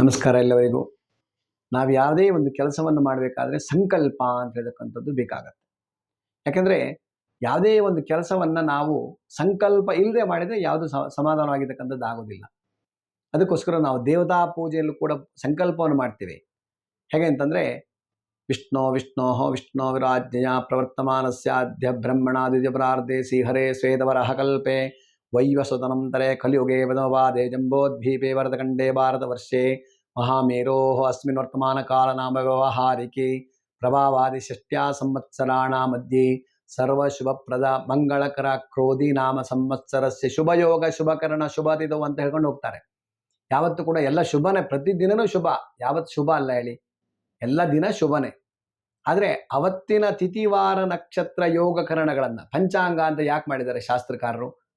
ನಮಸ್ಕಾರ ಎಲ್ಲರಿಗೂ ನಾವು ಯಾವುದೇ ಒಂದು ಕೆಲಸವನ್ನು ಮಾಡಬೇಕಾದ್ರೆ ಸಂಕಲ್ಪ ಅಂತ ಹೇಳ್ತಕ್ಕಂಥದ್ದು ಬೇಕಾಗತ್ತೆ. ಯಾಕೆಂದರೆ ಯಾವುದೇ ಒಂದು ಕೆಲಸವನ್ನು ನಾವು ಸಂಕಲ್ಪ ಇಲ್ಲದೆ ಮಾಡಿದರೆ ಯಾವುದು ಸಮಾಧಾನವಾಗಿರ್ತಕ್ಕಂಥದ್ದು ಆಗೋದಿಲ್ಲ. ಅದಕ್ಕೋಸ್ಕರ ನಾವು ದೇವತಾ ಪೂಜೆಯಲ್ಲೂ ಕೂಡ ಸಂಕಲ್ಪವನ್ನು ಮಾಡ್ತೀವಿ. ಹೇಗೆ ಅಂತಂದರೆ ವಿಷ್ಣು ವಿಷ್ಣೋ ವಿಷ್ಣು ವಿರಾಜ್ಞೆಯ ಪ್ರವರ್ತಮಾನಸ್ಯಾದ್ಯ ಬ್ರಹ್ಮಣಾದಿಜ ಪ್ರಾರ್ಥೆ ಶ್ರೀಹರೇ ಸ್ವೇದವರಹ ಕಲ್ಪೆ ವೈವಸ್ವತನಂತರೆ कलियुगे वदमवादे जम्बोद्भीपे वरदखण्डे भारतवर्षे ವ್ಯವಹಾರಿಕೆ. ಪ್ರಭಾವಾದಿ ಷಷ್ಟ್ಯಾ ಸಂವತ್ಸರಾಣ ಮಧ್ಯೆ. ಸರ್ವಶುಭಪ್ರದ ಮಂಗಳಕರ ಕ್ರೋಧಿ ನಾಮ ಸಂವತ್ಸರಸ್ಯ ಶುಭಯೋಗ ಶುಭಕರಣ ಶುಭದಿದು ಅಂತ ಹೇಳ್ಕೊಂಡು ಹೋಗ್ತಾರೆ. ಯಾವತ್ತು ಕೂಡ ಎಲ್ಲ ಶುಭನೇ, ಪ್ರತಿದಿನನೂ ಶುಭ. ಯಾವತ್ತು ಶುಭ ಅಲ್ಲ ಹೇಳಿ. ಎಲ್ಲ ದಿನ ಶುಭನೇ. ಆದರೆ ಅವತ್ತಿನ ತಿಥಿವಾರ ನಕ್ಷತ್ರ ಯೋಗಕರಣಗಳನ್ನು, ಪಂಚಾಂಗ ಅಂತ ಯಾಕೆ ಮಾಡಿದ್ದಾರೆ ಶಾಸ್ತ್ರಕಾರರು?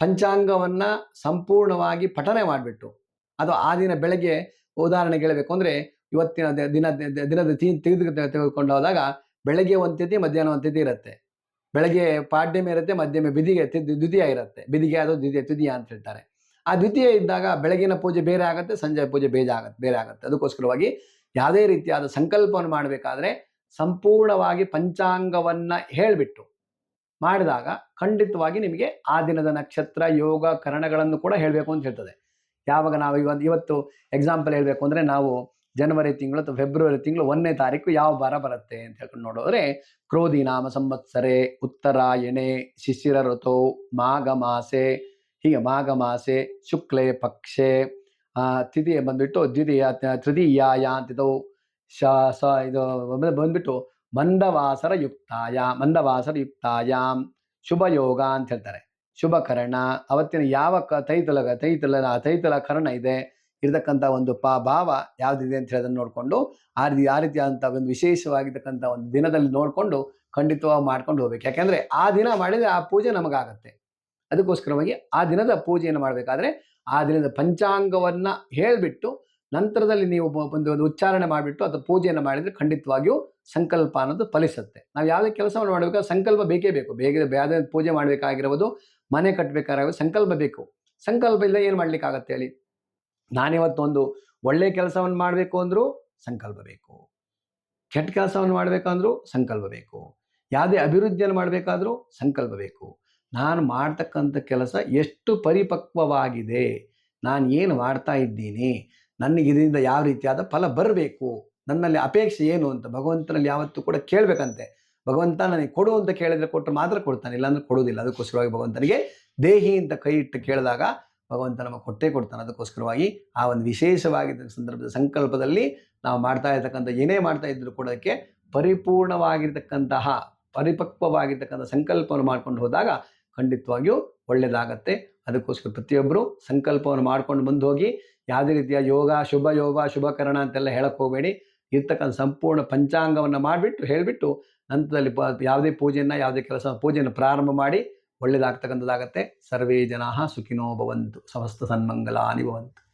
ಪಂಚಾಂಗವನ್ನು ಸಂಪೂರ್ಣವಾಗಿ ಪಠನೆ ಮಾಡಿಬಿಟ್ಟು, ಅದು ಆ ದಿನ ಬೆಳಗ್ಗೆ ಉದಾಹರಣೆಗೆ ಹೇಳಬೇಕು ಅಂದರೆ ಇವತ್ತಿನ ದಿನ ದಿನದ ತೆಗೆದು ತೆಗೆದುಕೊಂಡು ಹೋದಾಗ ಬೆಳಗ್ಗೆ ಒಂದು ಮಧ್ಯಾಹ್ನ ಒಂದು ಇರುತ್ತೆ. ಬೆಳಗ್ಗೆ ಪಾಡ್ಯಮಿ ಇರುತ್ತೆ ಮಧ್ಯಮ ಬಿದಿಗೆ ದ್ವಿತೀಯ ಇರುತ್ತೆ. ಬಿದಿಗೆ ಅದು ದ್ವಿತೀಯ ತುದಿಯ ಅಂತ ಹೇಳ್ತಾರೆ. ಆ ದ್ವಿತೀಯ ಇದ್ದಾಗ ಬೆಳಗಿನ ಪೂಜೆ ಬೇರೆ ಆಗುತ್ತೆ, ಸಂಜೆ ಪೂಜೆ ಬೇಜ ಆಗುತ್ತೆ, ಬೇರೆ ಆಗುತ್ತೆ. ಅದಕ್ಕೋಸ್ಕರವಾಗಿ ಯಾವುದೇ ರೀತಿಯಾದ ಸಂಕಲ್ಪವನ್ನು ಮಾಡಬೇಕಾದ್ರೆ ಸಂಪೂರ್ಣವಾಗಿ ಪಂಚಾಂಗವನ್ನ ಹೇಳಿಬಿಟ್ಟು ಮಾಡಿದಾಗ ಖಂಡಿತವಾಗಿ ನಿಮಗೆ ಆ ದಿನದ ನಕ್ಷತ್ರ ಯೋಗ ಕರಣಗಳನ್ನು ಕೂಡ ಹೇಳಬೇಕು ಅಂತ ಹೇಳ್ತದೆ. ಯಾವಾಗ ನಾವು ಇವತ್ತು ಇವತ್ತು ಎಕ್ಸಾಂಪಲ್ ಹೇಳಬೇಕು ಅಂದರೆ ನಾವು ಜನವರಿ ತಿಂಗಳು ಅಥವಾ ಫೆಬ್ರವರಿ ತಿಂಗಳು ಒಂದನೇ ತಾರೀಕು ಯಾವ ವಾರ ಬರುತ್ತೆ ಅಂತ ಹೇಳ್ಕೊಂಡು ನೋಡಿದ್ರೆ ಕ್ರೋಧಿ ನಾಮ ಸಂವತ್ಸರೆ ಉತ್ತರಾಯಣೆ ಶಿಶಿರ ಋತು ಮಾಘ ಮಾಸೆ ಹೀಗೆ ಮಾಘ ಮಾಸೆ ಶುಕ್ಲೆ ಪಕ್ಷೆ ಆ, ತಿಥಿ ಬಂದ್ಬಿಟ್ಟು ದ್ವಿತೀಯ ತೃತೀಯ ಅಂತಿದ್ದವು ಶ ಸ ಇದು ಬಂದ್- ಬಂದ್ಬಿಟ್ಟು ಮಂದವಾಸರ ಯುಕ್ತಾಯ ಮಂದವಾಸರ ಯುಕ್ತಾಯಾಮ್ ಶುಭ ಯೋಗ ಅಂತ ಹೇಳ್ತಾರೆ. ಶುಭ ಕರಣ ಅವತ್ತಿನ ಯಾವ ಕ ತೈತಲ ತೈತಲ ತೈತಲ ಕರ್ಣ ಇದೆ, ಇರತಕ್ಕಂಥ ಒಂದು ಪಾ, ಭಾವ ಯಾವುದಿದೆ ಅಂತ ಹೇಳೋದನ್ನು ನೋಡಿಕೊಂಡು, ಆ ರೀತಿ, ಆ ರೀತಿಯಾದಂಥ ಒಂದು ವಿಶೇಷವಾಗಿರ್ತಕ್ಕಂಥ ಒಂದು ದಿನದಲ್ಲಿ ನೋಡಿಕೊಂಡು ಖಂಡಿತವಾಗಿ ಮಾಡ್ಕೊಂಡು ಹೋಗ್ಬೇಕು. ಯಾಕೆಂದರೆ ಆ ದಿನ ಮಾಡಿದರೆ ಆ ಪೂಜೆ ನಮಗಾಗತ್ತೆ. ಅದಕ್ಕೋಸ್ಕರವಾಗಿ ಆ ದಿನದ ಪೂಜೆಯನ್ನು ಮಾಡಬೇಕಾದ್ರೆ ಆ ದಿನದ ಪಂಚಾಂಗವನ್ನು ಹೇಳಿಬಿಟ್ಟು ನಂತರದಲ್ಲಿ ನೀವು ಒಂದು ಒಂದು ಉಚ್ಚಾರಣೆ ಮಾಡಿಬಿಟ್ಟು ಅಥವಾ ಪೂಜೆಯನ್ನು ಮಾಡಿದರೆ ಖಂಡಿತವಾಗಿಯೂ ಸಂಕಲ್ಪ ಅನ್ನೋದು ಫಲಿಸುತ್ತೆ. ನಾವು ಯಾವುದೇ ಕೆಲಸವನ್ನು ಮಾಡಬೇಕಾದ್ರೆ ಸಂಕಲ್ಪ ಬೇಕೇ ಬೇಕು. ಬೇಗ ಯಾವುದೇ ಪೂಜೆ ಮಾಡಬೇಕಾಗಿರ್ಬೋದು ಮನೆ ಕಟ್ಟಬೇಕಾಗಿರೋದು ಸಂಕಲ್ಪ ಬೇಕು. ಸಂಕಲ್ಪ ಇಲ್ಲ ಏನು ಮಾಡ್ಲಿಕ್ಕಾಗತ್ತೆ ಹೇಳಿ? ನಾನಿವತ್ತು ಒಂದು ಒಳ್ಳೆಯ ಕೆಲಸವನ್ನು ಮಾಡಬೇಕು ಅಂದರೂ ಸಂಕಲ್ಪ ಬೇಕು. ಕೆಟ್ಟ ಕೆಲಸವನ್ನು ಮಾಡಬೇಕಂದ್ರೂ ಸಂಕಲ್ಪ ಬೇಕು. ಯಾವುದೇ ಅಭಿವೃದ್ಧಿಯನ್ನು ಮಾಡಬೇಕಾದ್ರೂ ಸಂಕಲ್ಪ ಬೇಕು. ನಾನು ಮಾಡ್ತಕ್ಕಂಥ ಕೆಲಸ ಎಷ್ಟು ಪರಿಪಕ್ವವಾಗಿದೆ. ನಾನು ಏನು ಮಾಡ್ತಾ ಇದ್ದೀನಿ. ನನಗೆ ಇದರಿಂದ ಯಾವ ರೀತಿಯಾದ ಫಲ ಬರಬೇಕು? ನನ್ನಲ್ಲಿ ಅಪೇಕ್ಷೆ ಏನು ಅಂತ ಭಗವಂತನಲ್ಲಿ ಯಾವತ್ತೂ ಕೂಡ ಕೇಳಬೇಕಂತೆ. ಭಗವಂತ ನನಗೆ ಕೊಡು ಅಂತ ಕೇಳಿದ್ರೆ ಕೊಟ್ಟರೆ ಮಾತ್ರ ಕೊಡ್ತಾನೆ, ಇಲ್ಲಾಂದ್ರೆ ಕೊಡೋದಿಲ್ಲ ಅದಕ್ಕೋಸ್ಕರವಾಗಿ ಭಗವಂತನಿಗೆ ದೇಹಿ ಅಂತ ಕೈ ಇಟ್ಟು ಕೇಳಿದಾಗ ಭಗವಂತ ನಮಗೆ ಕೊಟ್ಟೇ ಕೊಡ್ತಾನೆ. ಅದಕ್ಕೋಸ್ಕರವಾಗಿ ಆ ಒಂದು ವಿಶೇಷವಾಗಿದ್ದ ಸಂದರ್ಭದ ಸಂಕಲ್ಪದಲ್ಲಿ ನಾವು ಮಾಡ್ತಾ ಇರ್ತಕ್ಕಂಥ, ಏನೇ ಮಾಡ್ತಾ ಇದ್ರು ಕೂಡ ಅದಕ್ಕೆ ಪರಿಪೂರ್ಣವಾಗಿರ್ತಕ್ಕಂತಹ, ಪರಿಪಕ್ವವಾಗಿರ್ತಕ್ಕಂಥ ಸಂಕಲ್ಪವನ್ನು ಮಾಡ್ಕೊಂಡು ಹೋದಾಗ ಖಂಡಿತವಾಗಿಯೂ ಒಳ್ಳೆಯದಾಗತ್ತೆ ಅದಕ್ಕೋಸ್ಕರ ಪ್ರತಿಯೊಬ್ಬರು ಸಂಕಲ್ಪವನ್ನು ಮಾಡ್ಕೊಂಡು ಬಂದು ಹೋಗಿ ಯಾವುದೇ ರೀತಿಯ ಯೋಗ, ಶುಭ ಯೋಗ ಶುಭಕರಣ ಅಂತೆಲ್ಲ ಹೇಳಕ್ಕೆ ಹೋಗಬೇಡಿ. ಇರ್ತಕ್ಕಂಥ ಸಂಪೂರ್ಣ ಪಂಚಾಂಗವನ್ನು ಮಾಡಿಬಿಟ್ಟು ಹೇಳಿಬಿಟ್ಟು ನಂತರದಲ್ಲಿ ಪ ಯಾವುದೇ ಪೂಜೆಯನ್ನು, ಯಾವುದೇ ಕೆಲಸ ಪೂಜೆಯನ್ನು ಪ್ರಾರಂಭ ಮಾಡಿ ಒಳ್ಳೆಯದಾಗ್ತಕ್ಕಂಥದ್ದಾಗತ್ತೆ ಸರ್ವೇ ಜನಾ ಸುಖಿನೋ ಭವಂತು. ಸಮಸ್ತ ಸನ್ಮಂಗಲಾನಿ ಭವಂತು.